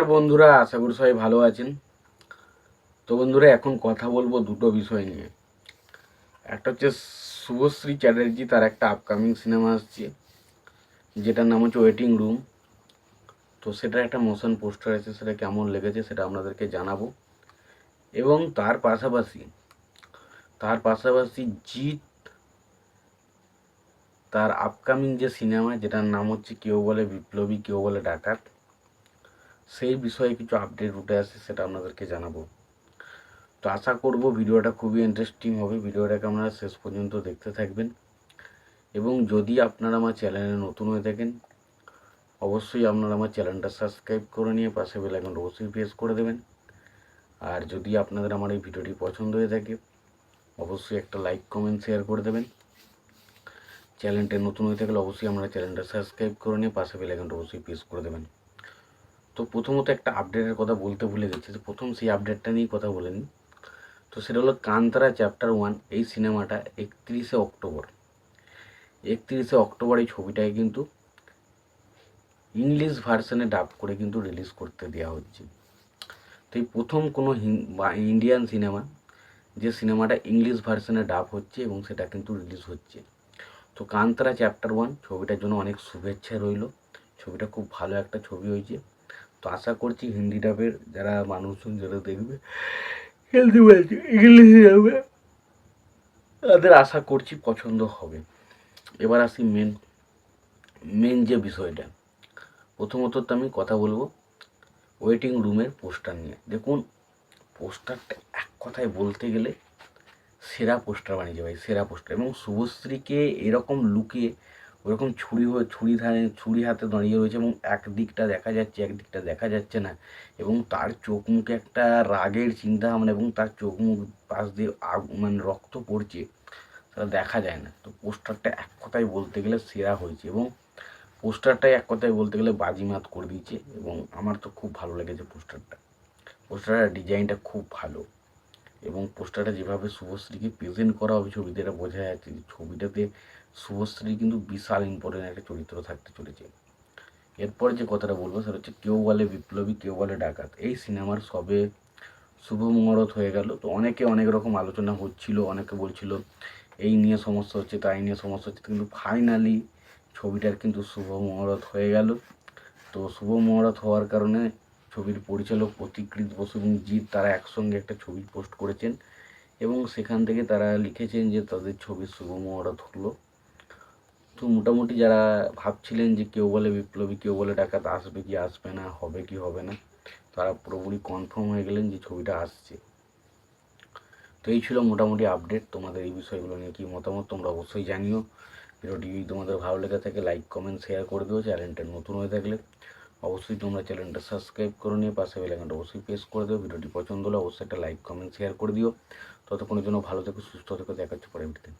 বন্ধুরা, আশা করি সবাই ভালো আছেন। তো বন্ধুরা, এখন কথা বলব দুটো বিষয় নিয়ে। একটা হচ্ছে শুভশ্রী চ্যাটার্জি, তার একটা আপকামিং সিনেমা আসছে, যেটার নাম হচ্ছে ওয়েটিং রুম তো সেটার একটা মোশন পোস্টার আছে, সেটা কেমন লেগেছে সেটা আপনাদেরকে জানাব। এবং তার পাশাপাশি তার পাশাপাশি জিৎ, তার আপকামিং যে সিনেমা যেটার নাম হচ্ছে কেউ বলে বিপ্লবী, কেউ বলে ডাকাত সেই বিষয়ে কিছু আপডেট উঠে আসে সেটা আপনাদেরকে জানাব। তো আশা করব ভিডিওটা খুবই ইন্টারেস্টিং হবে। ভিডিওটাকে আপনারা শেষ পর্যন্ত দেখতে থাকবেন। এবং যদি আপনারা আমার চ্যানেলে নতুন হয়ে থাকেন, অবশ্যই আপনারা আমার চ্যানেলটা সাবস্ক্রাইব করে নিয়ে পাশে বেল আইকনটা অবশ্যই প্রেস করে দেবেন। আর যদি আপনাদের আমার এই ভিডিওটি পছন্দ হয়ে থাকে, অবশ্যই একটা লাইক কমেন্ট শেয়ার করে দেবেন। চ্যানেলটা নতুন হয়ে থাকলে অবশ্যই আপনারা চ্যানেলটা সাবস্ক্রাইব করে নিয়ে পাশে বেল আইকনটা অবশ্যই প্রেস করে দেবেন। তো প্রথমত একটা আপডেটের কথা বলতে ভুলে গেছি, তো প্রথম সেই আপডেটটা নিয়েই কথা বলে নিই তো সেটা হলো কান্তারা চ্যাপ্টার ওয়ান এই সিনেমাটা একত্রিশে অক্টোবর। একত্রিশে অক্টোবর এই ছবিটাকে কিন্তু ইংলিশ ভার্সনে ডাব করে কিন্তু রিলিজ করতে দেওয়া হচ্ছে। তো এই প্রথম কোনো বা ইন্ডিয়ান সিনেমা যে সিনেমাটা ইংলিশ ভার্সনে ডাব হচ্ছে এবং সেটা কিন্তু রিলিজ হচ্ছে। তো কান্তারা চ্যাপ্টার ওয়ান ছবিটার জন্য অনেক শুভেচ্ছা রইল। ছবিটা খুব ভালো একটা ছবি হয়েছে। তো আশা করছি হিন্দি ডাবের যারা মানুষজন যারা দেখবে হিন্দি বলছি ইংলিশে যাবে তাদের আশা করছি পছন্দ হবে। এবার আসি মেন মেন যে বিষয়টা, প্রথমত তো আমি কথা বলব ওয়েটিং রুমের পোস্টার নিয়ে। দেখুন পোস্টারটা এক কথায় বলতে গেলে সেরা পোস্টার বানিয়েছে ভাই সেরা পোস্টার এবং শুভশ্রীকে এরকম লুকে ওরকম ছুরি হয়ে, ছুরি ধারে, ছুরি হাতে দাঁড়িয়ে রয়েছে এবং এক দিকটা দেখা যাচ্ছে এক দিকটা দেখা যাচ্ছে না। এবং তার চোখ মুখে একটা রাগের চিন্তা ভাবনা এবং তার চোখ মুখ পাশ দিয়ে আগ- মানে রক্ত পড়ছে সেটা দেখা যায় না। তো পোস্টারটা এক কথায় বলতে গেলে সেরা হয়েছে এবং পোস্টারটাই এক কথায় বলতে গেলে বাজিমাত করে দিয়েছে এবং আমার তো খুব ভালো লেগেছে পোস্টারটা। পোস্টারের ডিজাইনটা খুব ভালো। এবং পোস্টারটা যেভাবে শুভশ্রীকে প্রেজেন্ট করা হবে ছবিতে এটা বোঝা যাচ্ছে যে ছবিটাতে শুভশ্রী কিন্তু বিশাল ইম্পর্টেন্ট একটা চরিত্র থাকতে চলেছে। এরপর যে কথাটা বলব সেটা হচ্ছে, কেউ বলে বিপ্লবী, কেউ বলে ডাকাত। এই সিনেমার সবে শুভ মুহূর্ত হয়ে গেল। তো অনেকে অনেক রকম আলোচনা হচ্ছিল, অনেকে বলছিল, এই নিয়ে সমস্যা হচ্ছে, তাই নিয়ে সমস্যা হচ্ছে। কিন্তু ফাইনালি ছবিটার কিন্তু শুভ মুহূর্ত হয়ে গেল। তো শুভ মুহূর্ত হওয়ার কারণে ছবির পরিচালক প্রতিকৃত বসু এবং জিৎ তারা একসঙ্গে একটা ছবি পোস্ট করেছেন এবং সেখান থেকে তারা লিখেছেন যে তাদের ছবির শুভ মুহূর্ত হলো তো মোটামুটি যারা ভাবছিলেন যে কেউ বলে বিপ্লবী, কেউ বলে ডাকাত, আসবে কি, আসবে না, হবে কি, হবে না, তারা পুরোপুরি কনফার্ম হয়ে গেলেন যে ছবিটা আসছে। তো এই ছিল মোটামুটি আপডেট তোমাদের এই বিষয়গুলো নিয়ে কি মতামত তোমরা অবশ্যই জানিও। ভিডিওটি যদি তোমাদের ভালো লেগে থাকে লাইক কমেন্ট শেয়ার করে দিও। চ্যানেলটা নতুন হয়ে থাকলে অবশ্যই তোমরা চ্যানেলটা সাবস্ক্রাইব করে নিয়ে পাশে বেলাকানটা অবশ্যই প্রেস করে দিও। ভিডিওটি পছন্দ হলে অবশ্যই একটা লাইক কমেন্ট শেয়ার করে দিও। ততক্ষণের জন্য ভালো থেকো, সুস্থ থেকো, দেখা হচ্ছে পরে ভিডিওতে।